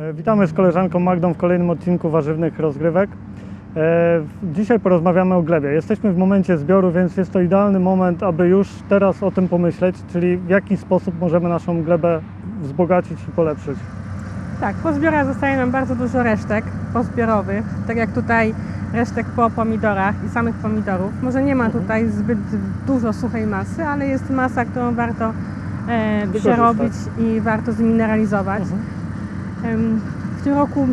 E, Witamy z koleżanką Magdą w kolejnym odcinku warzywnych rozgrywek. E, Dzisiaj porozmawiamy o glebie. Jesteśmy w momencie zbioru, więc jest to idealny moment, aby już teraz o tym pomyśleć, czyli w jaki sposób możemy naszą glebę wzbogacić i polepszyć. Tak, po zbiorach zostaje nam bardzo dużo resztek pozbiorowych, tak jak tutaj resztek po pomidorach i samych pomidorów. Może nie ma tutaj zbyt dużo suchej masy, ale jest masa, którą warto e, przerobić i warto zmineralizować. Mhm. W tym roku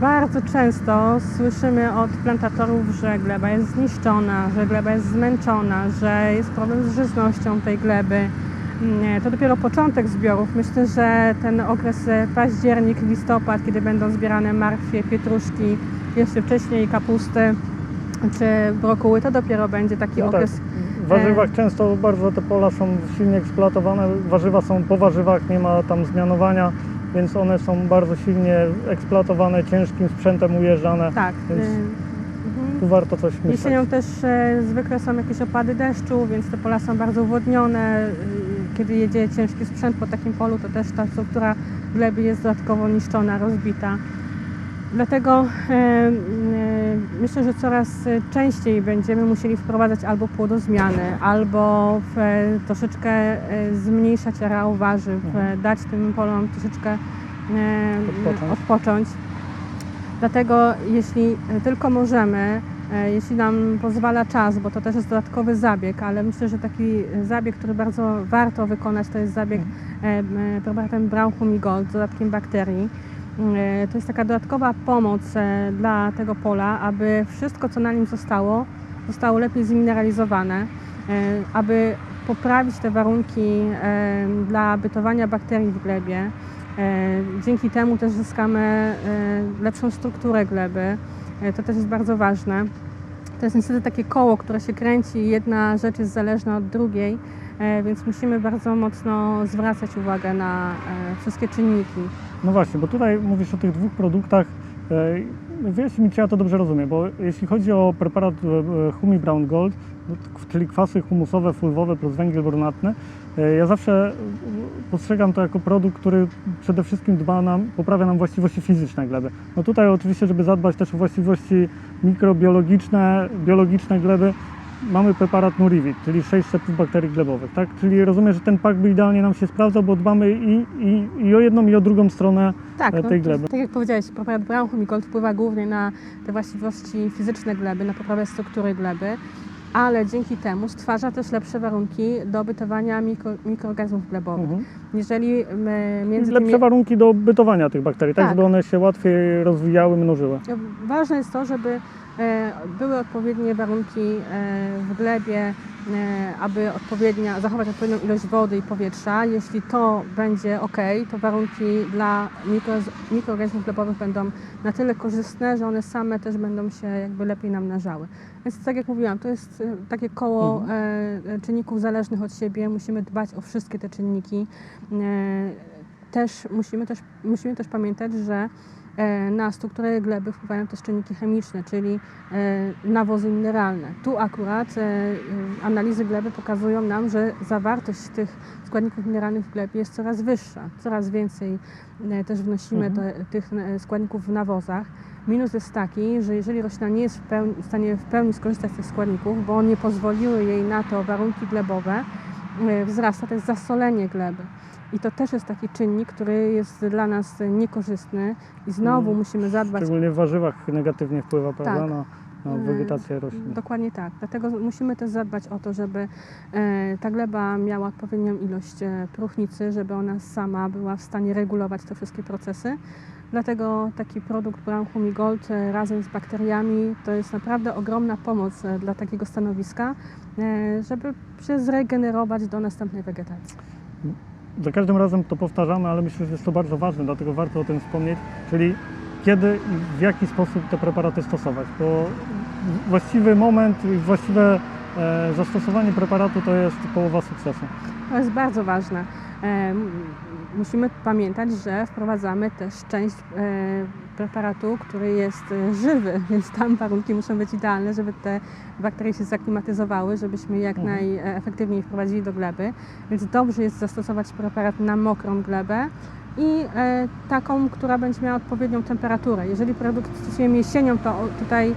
bardzo często słyszymy od plantatorów, że gleba jest zniszczona, że gleba jest zmęczona, że jest problem z żyznością tej gleby. Mm, To dopiero początek zbiorów. Myślę, że ten okres e, październik, listopad, kiedy będą zbierane marchwie, pietruszki, jeszcze wcześniej kapusty czy brokuły, to dopiero będzie taki No tak, okres. Warzywach często bardzo te pola są silnie eksploatowane, warzywa są po warzywach, nie ma tam zmianowania, więc one są bardzo silnie eksploatowane, ciężkim sprzętem ujeżdżane. Tak. Więc y, mhm. Tu warto coś myśleć. Jesienią też e, zwykle są jakieś opady deszczu, więc te pola są bardzo uwodnione. Y, Kiedy jedzie ciężki sprzęt po takim polu, to też ta struktura gleby jest dodatkowo niszczona, rozbita. Dlatego e, e, myślę, że coraz częściej będziemy musieli wprowadzać albo płodozmiany, albo w, e, troszeczkę e, zmniejszać areał warzyw, Mhm. e, dać tym polom troszeczkę e, Odpocząć. odpocząć. Dlatego jeśli tylko możemy, e, jeśli nam pozwala czas, bo to też jest dodatkowy zabieg, ale myślę, że taki zabieg, który bardzo warto wykonać, to jest zabieg e, m, preparatem Brown Humigold z dodatkiem bakterii. E, To jest taka dodatkowa pomoc e, dla tego pola, aby wszystko, co na nim zostało, zostało lepiej zmineralizowane, e, aby poprawić te warunki dla bytowania bakterii w glebie. Dzięki temu też zyskamy lepszą strukturę gleby. To też jest bardzo ważne. To jest niestety takie koło, które się kręci jedna rzecz jest zależna od drugiej, więc musimy bardzo mocno zwracać uwagę na e, wszystkie czynniki. No właśnie, bo tutaj mówisz o tych dwóch produktach. E, Wiesz mi, czy ja to dobrze rozumiem, bo jeśli chodzi o preparat e, Humi Brown Gold, no czyli kwasy humusowe, fulwowe plus węgiel brunatny, e, ja zawsze e, postrzegam to jako produkt, który przede wszystkim dba nam, poprawia nam właściwości fizyczne gleby. No tutaj oczywiście, żeby zadbać też o właściwości mikrobiologiczne, biologiczne gleby, mamy preparat Nurivit, czyli 6 szczepów bakterii glebowych, tak? Czyli rozumiem, że ten pak by idealnie nam się sprawdzał, bo dbamy i, i, i o jedną, i o drugą stronę Tak, e, tej gleby. tak jak powiedziałeś, preparat Brown wpływa głównie na te właściwości fizyczne gleby, na poprawę struktury gleby, ale dzięki temu stwarza też lepsze warunki do bytowania mikro, mikroorganizmów glebowych. Mhm. Jeżeli my między Lepsze tymi... warunki do bytowania tych bakterii, tak, Tak. żeby one się łatwiej rozwijały, mnożyły. Ważne jest to, żeby były odpowiednie warunki e, w glebie, e, aby odpowiednia, zachować odpowiednią ilość wody i powietrza. Jeśli to będzie ok, to warunki dla mikro, mikroorganizmów glebowych będą na tyle korzystne, że one same też będą się jakby lepiej namnażały. Więc tak jak mówiłam, to jest e, takie koło Mhm. e, e, czynników zależnych od siebie. Musimy dbać o wszystkie te czynniki. E, też musimy też, musimy też pamiętać, że e, na strukturę gleby wpływają też czynniki chemiczne, czyli e, nawozy mineralne. Tu akurat e, e, analizy gleby pokazują nam, że zawartość tych składników mineralnych w glebie jest coraz wyższa. Coraz więcej e, też wnosimy Mhm. te, tych e, składników w nawozach. Minus jest taki, że jeżeli roślina nie jest w, pełni, w stanie w pełni skorzystać z tych składników, bo nie pozwoliły jej na to warunki glebowe, e, wzrasta też zasolenie gleby. I to też jest taki czynnik, który jest dla nas niekorzystny i znowu Mm, musimy zadbać. Szczególnie w warzywach negatywnie wpływa, prawda, Tak. na, na Mm, wegetację roślin. Dokładnie tak. Dlatego musimy też zadbać o to, żeby e, ta gleba miała odpowiednią ilość e, próchnicy, żeby ona sama była w stanie regulować te wszystkie procesy. Dlatego taki produkt Brown Humigold e, razem z bakteriami to jest naprawdę ogromna pomoc e, dla takiego stanowiska, e, żeby się zregenerować do następnej wegetacji. Za każdym razem to powtarzamy, ale myślę, że jest to bardzo ważne, dlatego warto o tym wspomnieć, czyli kiedy i w jaki sposób te preparaty stosować, bo właściwy moment i właściwe e, zastosowanie preparatu to jest połowa sukcesu. To jest bardzo ważne. Musimy pamiętać, że wprowadzamy też część e, preparatu, który jest e, żywy, więc tam warunki muszą być idealne, żeby te bakterie się zaklimatyzowały, żebyśmy jak Mhm. najefektywniej wprowadzili do gleby. Więc dobrze jest zastosować preparat na mokrą glebę, i e, taką, która będzie miała odpowiednią temperaturę. Jeżeli produkt stosujemy jesienią, to tutaj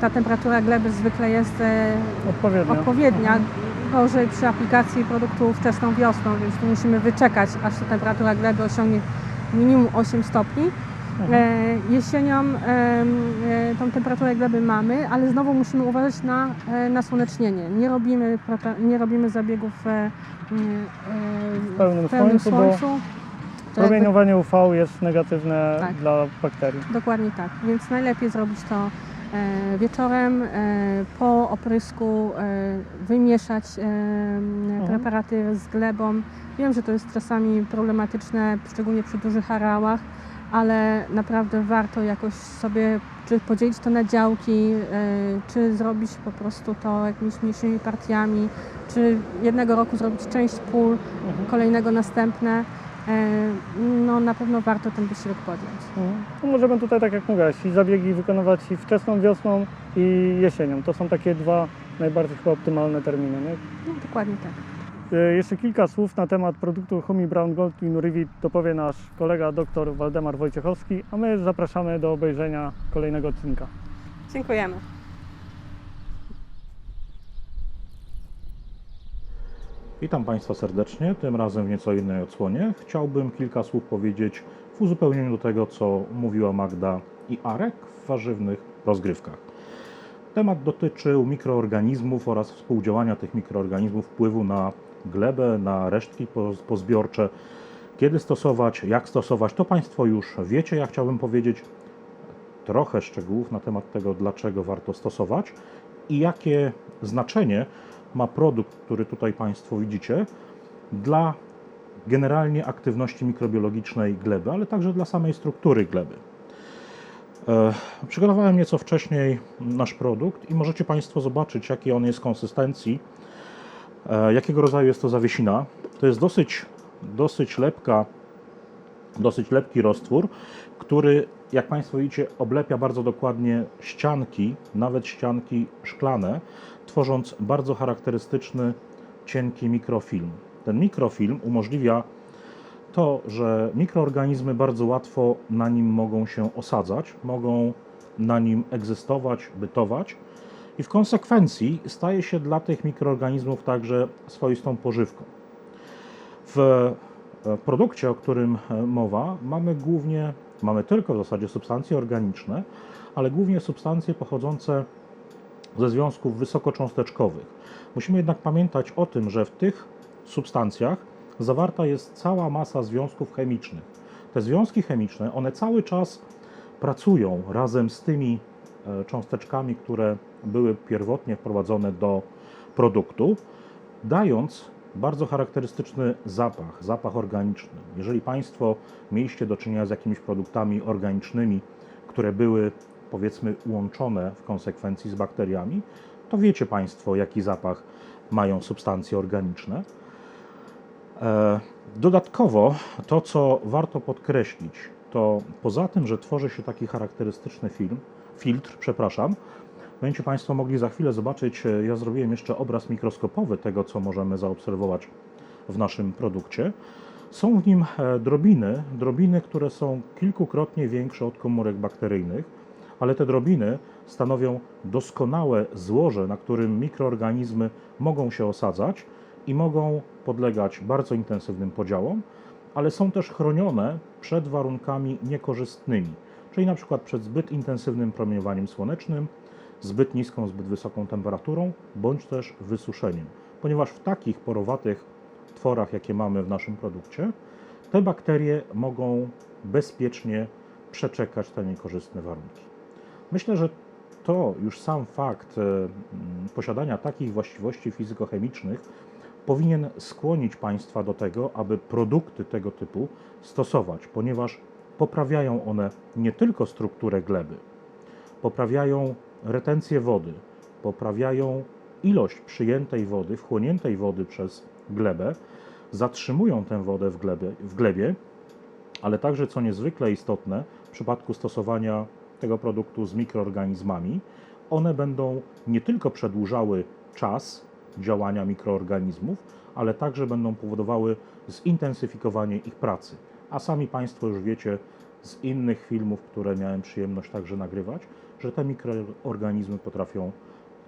ta temperatura gleby zwykle jest Odpowiednio. odpowiednia. Gorzej przy aplikacji produktu wczesną wiosną, więc tu musimy wyczekać, aż ta temperatura gleby osiągnie minimum 8 stopni. Mhm. E, jesienią e, tą temperaturę gleby mamy, ale znowu musimy uważać na e, nasłonecznienie. Nie robimy, nie robimy zabiegów e, e, W pełnym w pełnym słońcu, słońcu. Jakby- Promieniowanie UV jest negatywne Tak. dla bakterii. Dokładnie tak, więc najlepiej zrobić to wieczorem, e, po oprysku, e, wymieszać e, preparaty z glebą. Wiem, że to jest czasami problematyczne, szczególnie przy dużych areałach, ale naprawdę warto jakoś sobie czy podzielić to na działki, e, czy zrobić po prostu to jakimiś mniejszymi partiami, czy jednego roku zrobić część pól, Mhm. kolejnego następne. E, No na pewno warto ten wysiłek podjąć. No możemy tutaj, tak jak mówiłaś, i zabiegi wykonywać i wczesną wiosną i jesienią. To są takie dwa najbardziej chyba optymalne terminy. Nie? No, dokładnie tak. E, Jeszcze kilka słów na temat produktu Humi Brown Gold Inurivit dopowie nasz kolega dr Waldemar Wojciechowski, a my zapraszamy do obejrzenia kolejnego odcinka. Dziękujemy. Witam Państwa serdecznie, tym razem w nieco innej odsłonie. Chciałbym kilka słów powiedzieć w uzupełnieniu do tego, co mówiła Magda i Arek w warzywnych rozgrywkach. Temat dotyczył mikroorganizmów oraz współdziałania tych mikroorganizmów, wpływu na glebę, na resztki poz- pozbiorcze. Kiedy stosować, jak stosować, to Państwo już wiecie. Ja chciałbym powiedzieć trochę szczegółów na temat tego, dlaczego warto stosować i jakie znaczenie ma produkt, który tutaj Państwo widzicie, dla generalnie aktywności mikrobiologicznej gleby, ale także dla samej struktury gleby. E, Przygotowałem nieco wcześniej nasz produkt i możecie Państwo zobaczyć, jakiej on jest konsystencji, e, jakiego rodzaju jest to zawiesina. To jest dosyć, dosyć lepka, dosyć lepki roztwór, który, jak Państwo widzicie, oblepia bardzo dokładnie ścianki, nawet ścianki szklane, tworząc bardzo charakterystyczny, cienki mikrofilm. Ten mikrofilm umożliwia to, że mikroorganizmy bardzo łatwo na nim mogą się osadzać, mogą na nim egzystować, bytować i w konsekwencji staje się dla tych mikroorganizmów także swoistą pożywką. W e, produkcie, o którym e, mowa, mamy głównie, mamy tylko w zasadzie substancje organiczne, ale głównie substancje pochodzące ze związków wysokocząsteczkowych. Musimy jednak pamiętać o tym, że w tych substancjach zawarta jest cała masa związków chemicznych. Te związki chemiczne, one cały czas pracują razem z tymi e, cząsteczkami, które były pierwotnie wprowadzone do produktu, dając bardzo charakterystyczny zapach, zapach organiczny. Jeżeli Państwo mieliście do czynienia z jakimiś produktami organicznymi, które były powiedzmy łączone w konsekwencji z bakteriami, to wiecie Państwo, jaki zapach mają substancje organiczne. E, Dodatkowo to, co warto podkreślić, to poza tym, że tworzy się taki charakterystyczny film, filtr, przepraszam, będziecie Państwo mogli za chwilę zobaczyć, e, ja zrobiłem jeszcze obraz mikroskopowy tego, co możemy zaobserwować w naszym produkcie. Są w nim e, drobiny, drobiny, które są kilkukrotnie większe od komórek bakteryjnych, ale te drobiny stanowią doskonałe złoże, na którym mikroorganizmy mogą się osadzać i mogą podlegać bardzo intensywnym podziałom, ale są też chronione przed warunkami niekorzystnymi, czyli na przykład przed zbyt intensywnym promieniowaniem słonecznym, zbyt niską, zbyt wysoką temperaturą, bądź też wysuszeniem, ponieważ w takich porowatych tworach, jakie mamy w naszym produkcie, te bakterie mogą bezpiecznie przeczekać te niekorzystne warunki. Myślę, że to już sam fakt e, mm, posiadania takich właściwości fizykochemicznych powinien skłonić Państwa do tego, aby produkty tego typu stosować, ponieważ poprawiają one nie tylko strukturę gleby, poprawiają retencję wody, poprawiają ilość przyjętej wody, wchłoniętej wody przez glebę, zatrzymują tę wodę w glebie, w glebie ale także, co niezwykle istotne, w przypadku stosowania tego produktu z mikroorganizmami, one będą nie tylko przedłużały czas działania mikroorganizmów, ale także będą powodowały zintensyfikowanie ich pracy. a sami Państwo już wiecie z innych filmów, które miałem przyjemność także nagrywać, że te mikroorganizmy potrafią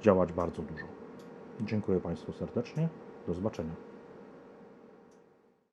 działać bardzo dużo. Dziękuję Państwu serdecznie. Do zobaczenia.